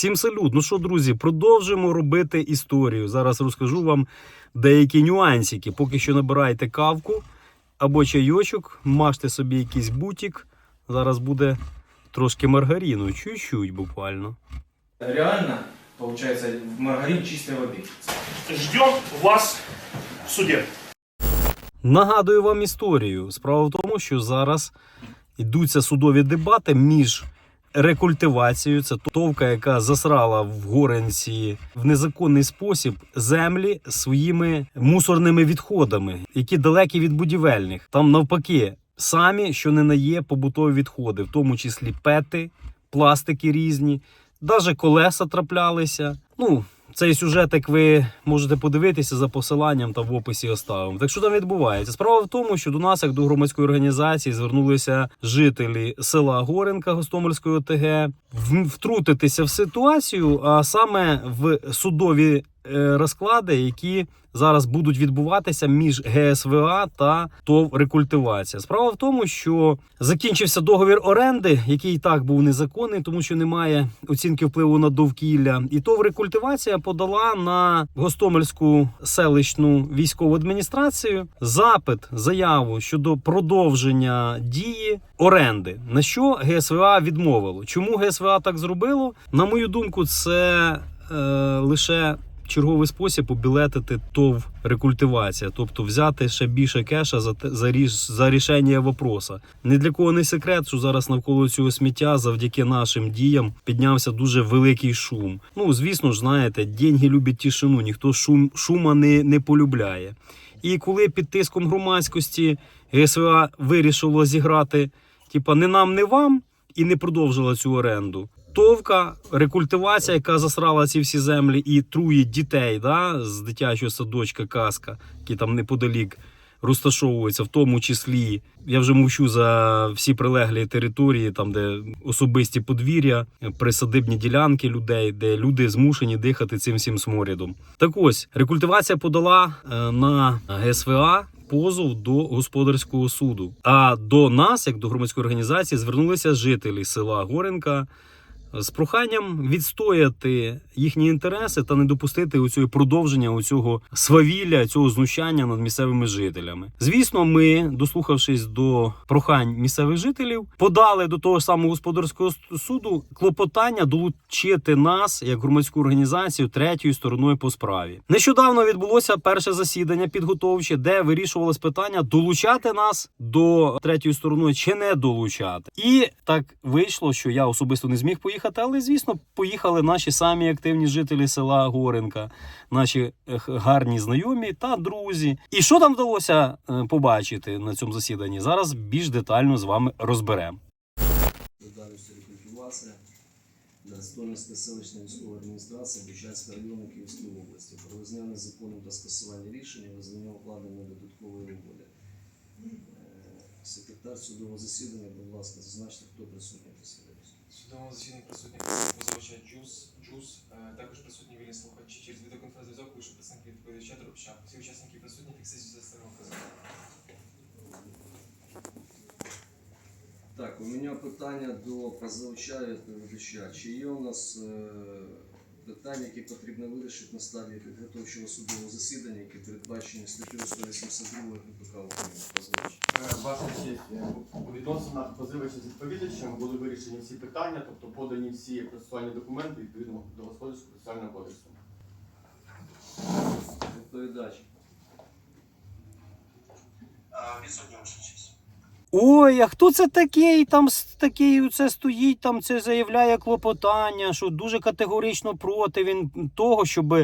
Всім салют. Ну що, друзі, продовжуємо робити історію. Зараз розкажу вам деякі нюансики. Поки що набирайте кавку або чайочок, мажте собі якийсь бутік. Зараз буде трошки маргарину, чуть-чуть буквально. Реально, получается, маргарин чистой воды. Ждем вас в суде. Нагадую вам історію. Справа в тому, що зараз йдуться судові дебати між рекультивацією. Це товка, яка засрала в Горенці в незаконний спосіб землі своїми мусорними відходами, які далекі від будівельних. Там навпаки, самі, що не на є побутові відходи, в тому числі пети, пластики різні, навіть колеса траплялися. Ну, цей сюжетик ви можете подивитися за посиланням та в описі оставимо. Так що там відбувається? Справа в тому, що до нас, як до громадської організації, звернулися жителі села Горенка Гостомельської ОТГ втрутитися в ситуацію, а саме в судові розклади, які зараз будуть відбуватися між ГСВА та ТОВ рекультивація. Справа в тому, що закінчився договір оренди, який і так був незаконний, тому що немає оцінки впливу на довкілля. І ТОВ рекультивація подала на Гостомельську селищну військову адміністрацію запит, заяву щодо продовження дії оренди. На що ГСВА відмовило? Чому ГСВА так зробило? На мою думку, це е, лише черговий спосіб обілетити ТОВ рекультивація, тобто взяти ще більше кеша за за, за рішення вопроса. Ні для кого не секрет, що зараз навколо цього сміття завдяки нашим діям піднявся дуже великий шум. Ну звісно ж, знаєте, деньги люблять тишину, ніхто шум шума не, не полюбляє. І коли під тиском громадськості ГСВА вирішило зіграти, типа не нам, не вам, і не продовжила цю оренду. Товка, рекультивація, яка засрала ці всі землі і трує дітей да, з дитячого садочка Каска, які там неподалік розташовуються, в тому числі. Я вже мовчу за всі прилеглі території, там де особисті подвір'я, присадибні ділянки людей, де люди змушені дихати цим всім сморідом. Так ось рекультивація подала е, на ГСВА позов до господарського суду. А до нас, як до громадської організації, звернулися жителі села Горенка з проханням відстояти їхні інтереси та не допустити у цього продовження у цього свавілля, цього знущання над місцевими жителями. Звісно, ми, дослухавшись до прохань місцевих жителів, подали до того самого господарського суду клопотання долучити нас як громадську організацію третьою стороною по справі. Нещодавно відбулося перше засідання підготовче, де вирішувалось питання долучати нас до третьої сторони чи не долучати. І так вийшло, що я особисто не зміг поїхати, але звісно, поїхали наші самі активні жителі села Горенка, наші е, гарні знайомі та друзі. І що там вдалося е, побачити на цьому засіданні? Зараз більш детально з вами розберемо. Гостомельська селищна військова адміністрація Бучанського району Київської області про визнання незаконним та скасування рішення, визнання укладення додаткової угоди. Секретар судового засідання, будь ласка, зазначте, хто присутній засіданні. В судовому засіданні присутні позивача Джус, Джус, е, також присутні вільні слухачі через відеоконференц-зв'язок, вийшов представник відповідача Дробчак. Всі учасники присутні, фіксацію за сторону вказати. Так, у мене питання до позивача і відповідача. Чи є у нас е, питання, які потрібно вирішити на стадії підготовчого судового засідання, які передбачені статтею 182 КПК України? Е, Ваша честь, е, у відносинах позивача з відповідачем були вирішені всі питання, тобто подані всі процесуальні документи відповідно до Господарського процесуального кодексу. Відповідач. Відсутня ваша честь. Ой, а хто це такий? Там такий це стоїть, там це заявляє клопотання, що дуже категорично проти він того, щоб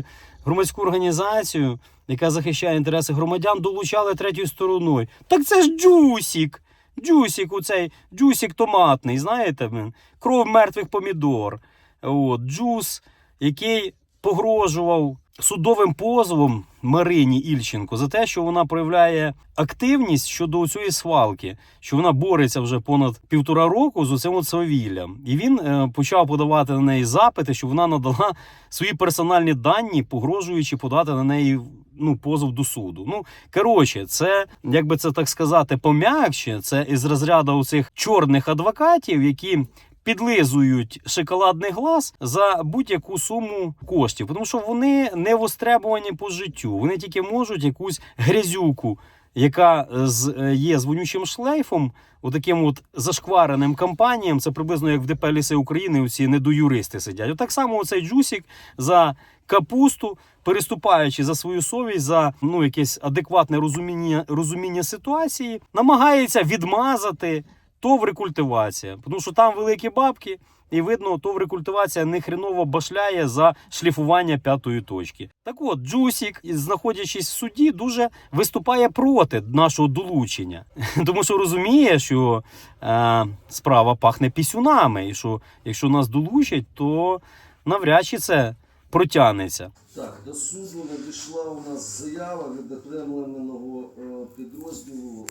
громадську організацію, яка захищає інтереси громадян, долучали третьою стороною. Так це ж Джусік. Джусік, оцей Джусік томатний, знаєте, кров мертвих помідор. От, Джус, який погрожував судовим позовом Марині Ільченко за те, що вона проявляє активність щодо цієї свалки, що вона бореться вже понад півтора року з оцим от свавіллям. І він е, почав подавати на неї запити, щоб вона надала свої персональні дані, погрожуючи подати на неї ну, позов до суду. Ну, коротше, це, як би це так сказати, пом'якше, це із розряду цих чорних адвокатів, які підлизують шоколадний глаз за будь-яку суму коштів, тому що вони не востребовані по життю. Вони тільки можуть якусь грязюку, яка з, е, є з вонючим шлейфом, отаким от зашквареним компаніям. Це приблизно як в ДП Ліси України, оці недоюристи сидять. Отак само оцей джусік за капусту, переступаючи за свою совість, за ну якесь адекватне розуміння, розуміння ситуації, намагається відмазати ТОВ рекультивація. Тому що там великі бабки, і видно, ТОВ рекультивація не хреново башляє за шліфування п'ятої точки. Так от, Джусік, знаходячись в суді, дуже виступає проти нашого долучення. Тому що розуміє, що е, справа пахне пісюнами, і що якщо нас долучать, то навряд чи це протягнеться. Так, до суду надійшла у нас заява від окремленого е, підрозділу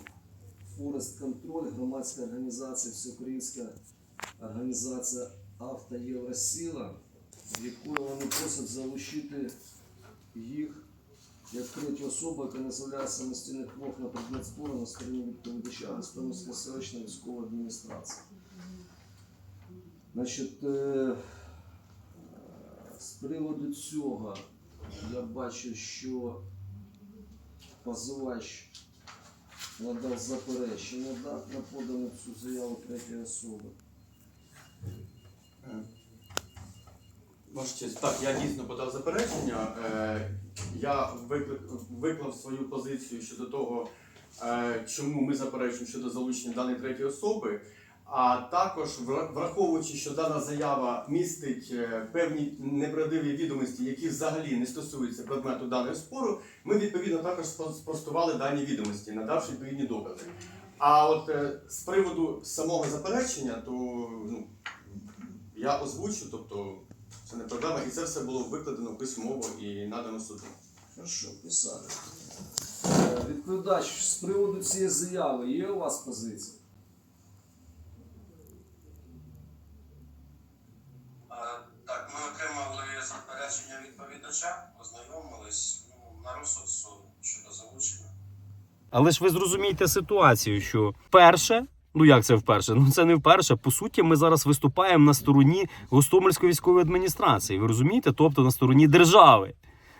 Форест Контроль, громадська організація, Всеукраїнська організація Автоєвросіла, в якої вони просять залучити їх як третю особу, яка не самостійних вимог на предмет спору на стороні відповідача Гостомельської селищної військової адміністрації. Значить, е, з приводу цього я бачу, що позивач надав заперечення на подану цю заяву третьої особи. Ваша честь, так, я дійсно подав заперечення. Е, я виклав свою позицію щодо того, е, чому ми заперечуємо щодо залучення даної третьої особи. А також враховуючи, що дана заява містить е, певні неправдиві відомості, які взагалі не стосуються предмету даного спору, ми відповідно також спростували дані відомості, надавши відповідні докази. А от е, з приводу самого заперечення, то ну, я озвучу, тобто це не проблема, і це все було викладено письмово і надано суду. Хорошо, писали. Е, Відповідач, з приводу цієї заяви є у вас позиція? Е, Так, ми отримали заперечення відповідача, ознайомились ну, на розсуд щодо залучення. Але ж ви зрозумієте ситуацію, що перше, ну як це вперше? Ну це не вперше. По суті, ми зараз виступаємо на стороні Гостомельської військової адміністрації. Ви розумієте? Тобто на стороні держави.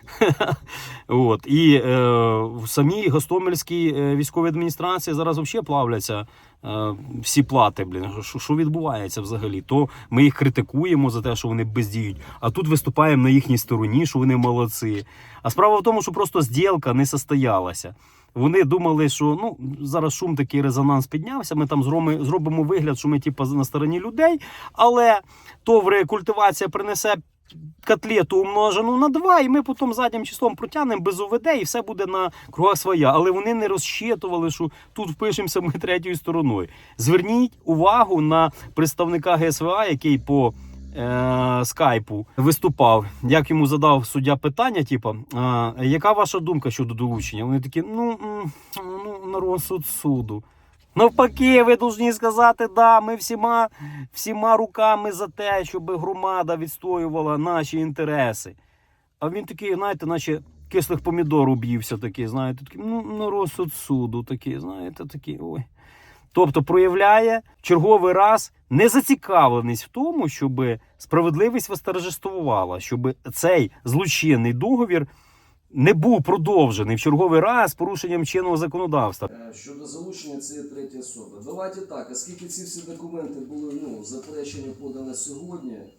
От і е, в самій Гостомельській е, військовій адміністрації зараз взагалі плавляться е, всі плати. Блін, що, що відбувається взагалі? То ми їх критикуємо за те, що вони бездіють, а тут виступаємо на їхній стороні, що вони молодці. А справа в тому, що просто зділка не состоялася. Вони думали, що ну зараз шум такий резонанс піднявся. Ми там зробимо, зробимо вигляд, що ми типу, на стороні людей, але то рекультивація принесе котлету умножену на 2, і ми потім заднім числом протягнемо без ОВД, і все буде на кругах своя. Але вони не розчитували, що тут впишемося ми третьою стороною. Зверніть увагу на представника ГСВА, який по е, скайпу виступав. Як йому задав суддя питання, типу, а, яка ваша думка щодо долучення? Вони такі, ну, ну на розсуд суду. Навпаки, ви повинні сказати, да, ми всіма, всіма руками за те, щоб громада відстоювала наші інтереси. А він такий, знаєте, наче кислих помідор уб'ївся такий, знаєте, такий, ну, на розсуд суду такий, знаєте, такий, ой. Тобто проявляє черговий раз незацікавленість в тому, щоб справедливість восторжествувала, щоб цей злочинний договір не був продовжений в черговий раз порушенням чинного законодавства. Е, Щодо залучення цієї третьої особи. Давайте так, оскільки ці всі документи були ну, заперечення подані сьогодні е,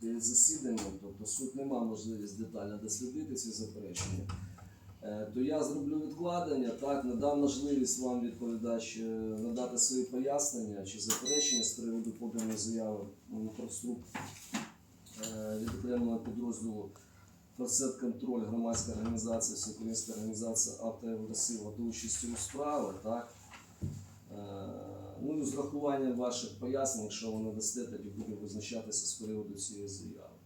перед засіданням, тобто суд не мав можливість детально дослідити ці заперечення, е, то я зроблю відкладення, так, надам можливість вам відповідач надати свої пояснення чи заперечення з приводу поданої заяви конструкт е, від окремого підрозділу Форсет контроль громадська організація, всеукраїнська організація автоєвросила до участі у справі, так? Е, Ну і з врахуванням ваших пояснень, якщо ви надасте, тоді будемо визначатися з приводу цієї заяви.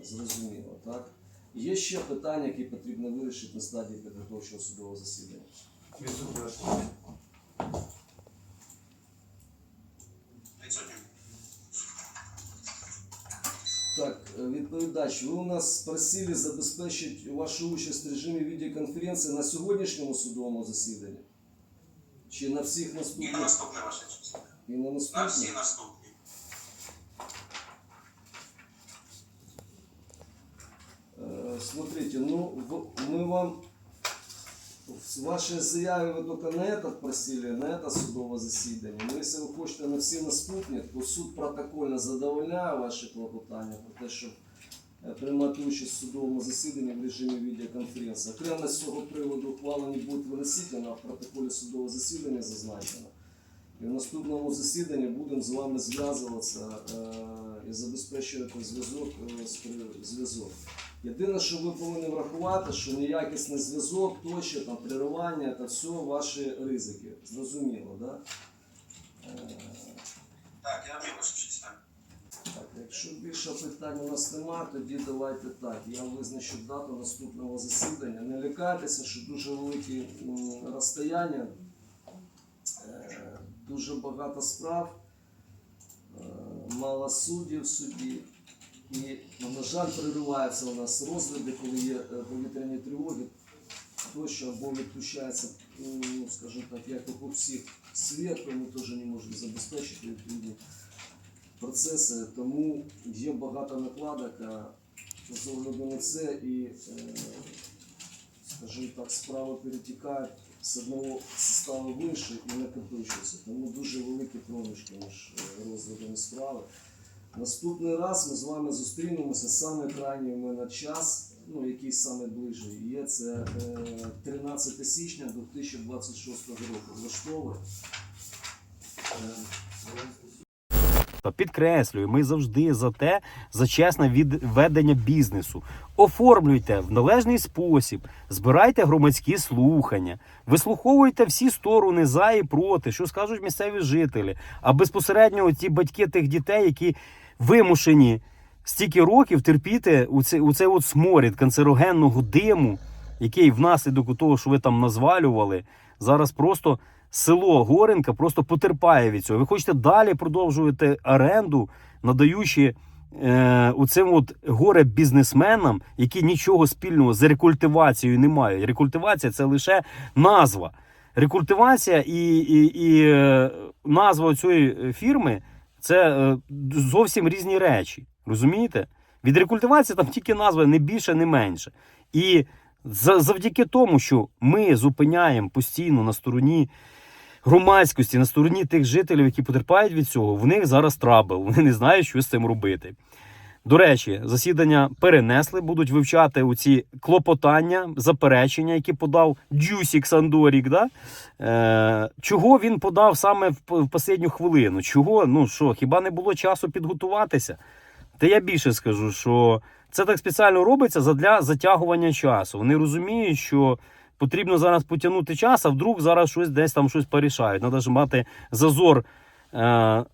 Е, Зрозуміло, так? Є ще питання, які потрібно вирішити на стадії підготовчого судового засідання. Відсутні Так, э, відповідач, ви у нас просили забезпечити вашу участь в режимі відеоконференції на сьогоднішньому судовому засіданні? Чи на всіх наступних? І на наступне ваше число. І на наступне? На всі наступні. Э, смотрите, ну, мы вам в вашей заяве вы только на этот просили, на это судовое засідання. Ну, якщо ви хочете на всі наступні, то суд протокольно задовольняє ваші клопотання про те, щоб е, приймати участь в судовому засіданні в режимі відеоконференції. Окремо з цього приводу ухвала не буде виносительна, а в протоколі судового засідання зазначено. І в наступному засіданні будемо з вами зв'язуватися е, і забезпечувати зв'язок Єдине, що ви повинні врахувати, що неякісний зв'язок, тощо, там, переривання, це все ваші ризики. Зрозуміло, да? Так, я вмію ваша так. так, якщо більше питань у нас немає, тоді давайте так. Я визначу дату наступного засідання. Не лякайтеся, що дуже великі розстояння, е, дуже багато справ, е, мало суддів в суді. І, ну, на жаль, перериваються у нас розгляди, коли є е, повітряні тривоги, тощо або відключається, ну, скажімо так, як у всіх світ, ми теж не можемо забезпечити відповідні процеси, тому є багато накладок а з огляду на це і, е, скажімо так, справи перетікають з одного составу в інший і накопичуються. Тому дуже великі проміжки між е, розглядами справи. Наступний раз ми з вами зустрінемося саме крайній у мене час, ну який саме ближчий є, це е, 13 січня 2026 року. Влаштовує. Е, Та підкреслюю, ми завжди за те, за чесне відведення бізнесу. Оформлюйте в належний спосіб, збирайте громадські слухання, вислуховуйте всі сторони за і проти, що скажуть місцеві жителі, а безпосередньо ті батьки тих дітей, які вимушені стільки років терпіти у цей, у цей от сморід канцерогенного диму, який внаслідок того, що ви там назвалювали, зараз просто село Горенка просто потерпає від цього. Ви хочете далі продовжувати оренду, надаючи е, оцим от горе бізнесменам, які нічого спільного з рекультивацією не мають. Рекультивація це лише назва. Рекультивація і, і, і е, назва цієї фірми це е, зовсім різні речі. Розумієте? Від рекультивації там тільки назва не більше, не менше. І за- завдяки тому, що ми зупиняємо постійно на стороні громадськості, на стороні тих жителів, які потерпають від цього, в них зараз трабл. Вони не знають, що з цим робити. До речі, засідання перенесли, будуть вивчати оці клопотання, заперечення, які подав Джусік Сандорік. Да? Е, чого він подав саме в, в останню хвилину? Чого? Ну що, хіба не було часу підготуватися? Та я більше скажу, що це так спеціально робиться задля затягування часу. Вони розуміють, що потрібно зараз потягнути час, а вдруг зараз щось десь там щось порішають. Треба ж мати зазор е,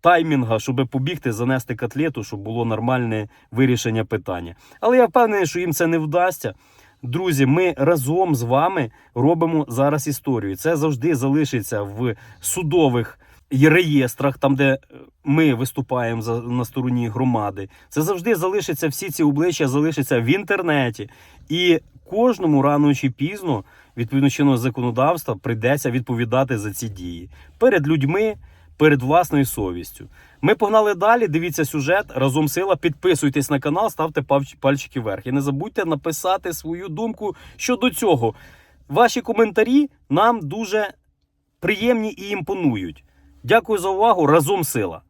таймінга, щоб побігти, занести котлету, щоб було нормальне вирішення питання. Але я впевнений, що їм це не вдасться. Друзі, ми разом з вами робимо зараз історію. Це завжди залишиться в судових реєстрах, там, де е, ми виступаємо на стороні громади. Це завжди залишиться, всі ці обличчя залишаться в інтернеті. І кожному рано чи пізно, відповідно чинного законодавства, прийдеться відповідати за ці дії перед людьми, перед власною совістю. Ми погнали далі. Дивіться сюжет. Разом сила. Підписуйтесь на канал, ставте пальчики вверх. І не забудьте написати свою думку щодо цього. Ваші коментарі нам дуже приємні і імпонують. Дякую за увагу. Разом сила.